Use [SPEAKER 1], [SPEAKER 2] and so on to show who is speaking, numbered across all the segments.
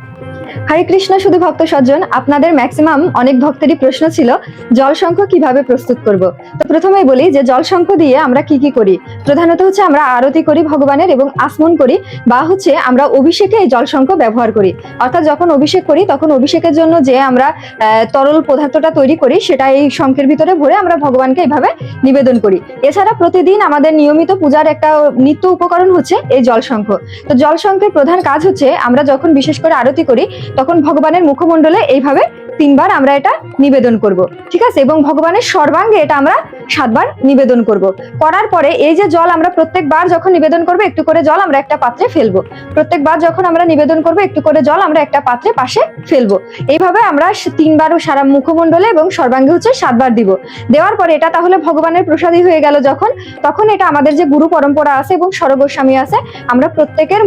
[SPEAKER 1] Thank you. হরে কৃষ্ণ, শুধু ভক্ত সজ্জন, আপনাদের ম্যাক্সিমাম অনেক ভক্তেরই প্রশ্ন ছিল, জল শঙ্খ কীভাবে প্রস্তুত করব? তো প্রথমেই বলি যে, জল শঙ্খ দিয়ে আমরা কি কি করি? প্রধানত হচ্ছে আমরা আরতি করি ভগবানের এবং আসমন করি, বা হচ্ছে আমরা অভিষেকে এই জল শঙ্খ ব্যবহার করি। অর্থাৎ যখন অভিষেক করি, তখন অভিষেকের জন্য যে আমরা তরল পদার্থটা তৈরি করি, সেটা এই শঙ্খের ভিতরে ভরে আমরা ভগবানকে এইভাবে নিবেদন করি। এছাড়া প্রতিদিন আমাদের নিয়মিত পূজার একটা নিত্য উপকরণ হচ্ছে এই জল শঙ্খ। তো জল শঙ্খের প্রধান কাজ হচ্ছে, আমরা যখন বিশেষ করে আরতি করি তখন ভগবানের মুখমণ্ডলে এইভাবে তিনবার আমরা এটা নিবেদন করব, ঠিক আছে? এবং ভগবানের সর্বাঙ্গে এটা আমরা সাতবার নিবেদন করব। করার পরে এই যে জল আমরা প্রত্যেকবার যখন নিবেদন করব, একটু করে জল আমরা একটা পাত্রে ফেলব। প্রত্যেকবার যখন আমরা নিবেদন করব, একটু করে জল আমরা একটা পাত্রে পাশে ফেলব। এইভাবে আমরা তিনবারও সারা মুখমণ্ডলে এবং সর্বাঙ্গে হচ্ছে সাতবার দিব। দেওয়ার পরে এটা তাহলে ভগবানের প্রসাদই হয়ে গেল যখন, তখন এটা আমাদের যে গুরু পরম্পরা আছে এবং সরগোস্বামী আছে, আমরা প্রত্যেকের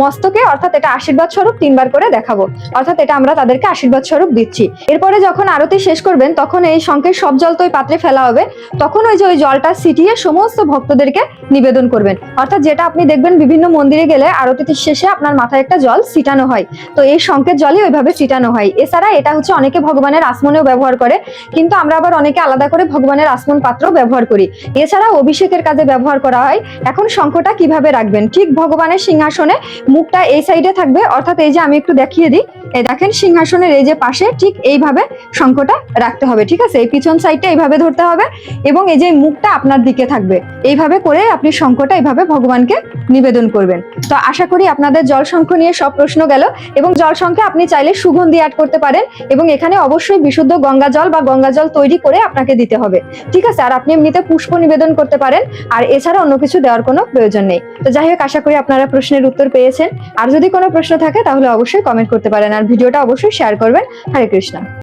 [SPEAKER 1] মস্তকে অর্থাৎ এটা আশীর্বাদ স্বরূপ তিনবার করে দেখাবো। অর্থাৎ এটা আমরা তাদেরকে আশীর্বাদ স্বরূপ দিচ্ছি। এরপরে যখন আরতি শেষ করবেন, তখন এই শঙ্কের সব জল তো ওই পাত্রে ফেলা হবে। তখন ওই যে ওই জলটা ছিটিয়ে সমস্ত ভক্তদেরকে নিবেদন করবেন। অর্থাৎ যেটা আপনি দেখবেন বিভিন্ন মন্দিরে গেলে আরতির শেষে আপনার মাথায় একটা জল ছিটানো হয়। তো এই শঙ্কের জলই ওইভাবে ছিটানো হয়। এছাড়া এটা হচ্ছে অনেকে ভগবানের আসমনেও ব্যবহার করে, কিন্তু আমরা আবার অনেকে আলাদা করে ভগবানের আসমন পাত্র ব্যবহার করি। এছাড়া অভিষেকের কাজে ব্যবহার করা হয়। এখন শঙ্খটা কীভাবে রাখবেন? ঠিক ভগবানের সিংহাসনে মুখটা এই সাইডে থাকবে। অর্থাৎ এই যে আমি একটু দেখিয়ে দিই দেখেন সিংহাসনের এই যে পাশে ঠিক এইভাবে শঙ্খটা রাখতে হবে। ঠিক আছে? এই পিছন সাইডটা এইভাবে ধরতে হবে। এবং এই যে মুখটা আপনার দিকে থাকবে, এইভাবে করে আপনি শঙ্খটা এইভাবে ভগবানকে নিবেদন করবেন। তো আশা করি আপনাদের জল শঙ্খ নিয়ে সব প্রশ্ন গেল এবং জল শঙ্খে আপনি চাইলে সুগন্ধি অ্যাড করতে পারেন এবং এখানে অবশ্যই বিশুদ্ধ গঙ্গা জল বা গঙ্গা জল তৈরি করে আপনাকে দিতে হবে। ঠিক আছে, আর আপনি এমনিতে পুষ্প নিবেদন করতে পারেন, আর এছাড়া অন্য কিছু দেওয়ার কোনো প্রয়োজন নেই। তো যাই হোক, আশা করি আপনারা প্রশ্নের উত্তর পেয়েছেন। আর যদি কোনো প্রশ্ন থাকে তাহলে অবশ্যই কমেন্ট করতে পারেন, আর ভিডিওটা অবশ্যই শেয়ার করবেন। হরে কৃষ্ণ।